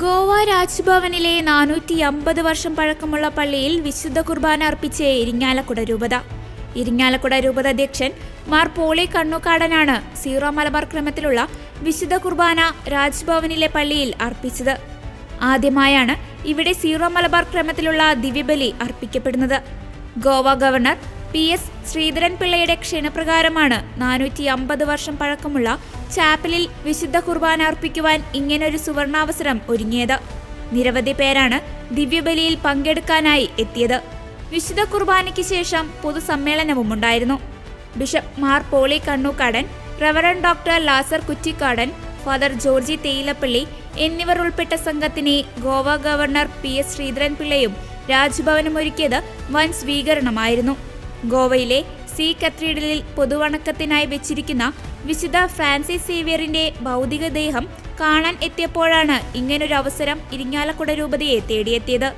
ഗോവ രാജ്ഭവനിലെ നാനൂറ്റി അമ്പത് വർഷം പഴക്കമുള്ള പള്ളിയിൽ വിശുദ്ധ കുർബാന അർപ്പിച്ച് ഇരിങ്ങാലക്കുട രൂപത. ഇരിങ്ങാലക്കുട രൂപത അധ്യക്ഷൻ മാർ പോളി കണ്ണുക്കാടനാണ് സീറോ മലബാർ ക്രമത്തിലുള്ള വിശുദ്ധ കുർബാന രാജ്ഭവനിലെ പള്ളിയിൽ അർപ്പിച്ചത്. ആദ്യമായാണ് ഇവിടെ സീറോ മലബാർ ക്രമത്തിലുള്ള ദിവ്യബലി അർപ്പിക്കപ്പെടുന്നത്. ഗോവ ഗവർണർ പി എസ് ശ്രീധരൻപിള്ളയുടെ ക്ഷണപ്രകാരമാണ് നാനൂറ്റി അമ്പത് വർഷം പഴക്കമുള്ള ചാപ്പലിൽ വിശുദ്ധ കുർബാന അർപ്പിക്കുവാൻ ഇങ്ങനൊരു സുവർണാവസരം ഒരുങ്ങിയത്. നിരവധി പേരാണ് ദിവ്യബലിയിൽ പങ്കെടുക്കാനായി എത്തിയത്. വിശുദ്ധ കുർബാനയ്ക്ക് ശേഷം പൊതുസമ്മേളനവും ഉണ്ടായിരുന്നു bishop Mar Poly Kannookadan reverend doctor Lazar Kuttikadan father Georgy Theyilapally എന്നിവർ ഉൾപ്പെട്ട സംഘത്തിനെ ഗോവ ഗവർണർ പി എസ് ശ്രീധരൻപിള്ളയും രാജ്ഭവനും ഒരുക്കിയത് വൻ സ്വീകരണമായിരുന്നു. ഗോവയിലെ സി കത്തീഡ്രലിൽ പൊതുവണക്കത്തിനായി വെച്ചിരിക്കുന്ന വിശുദ്ധ ഫ്രാൻസിസ് സേവിയറിന്റെ ഭൗതികദേഹം കാണാൻ എത്തിയപ്പോഴാണ് ഇങ്ങനൊരവസരം ഇരിങ്ങാലക്കുട രൂപതയെ തേടിയെത്തിയത്.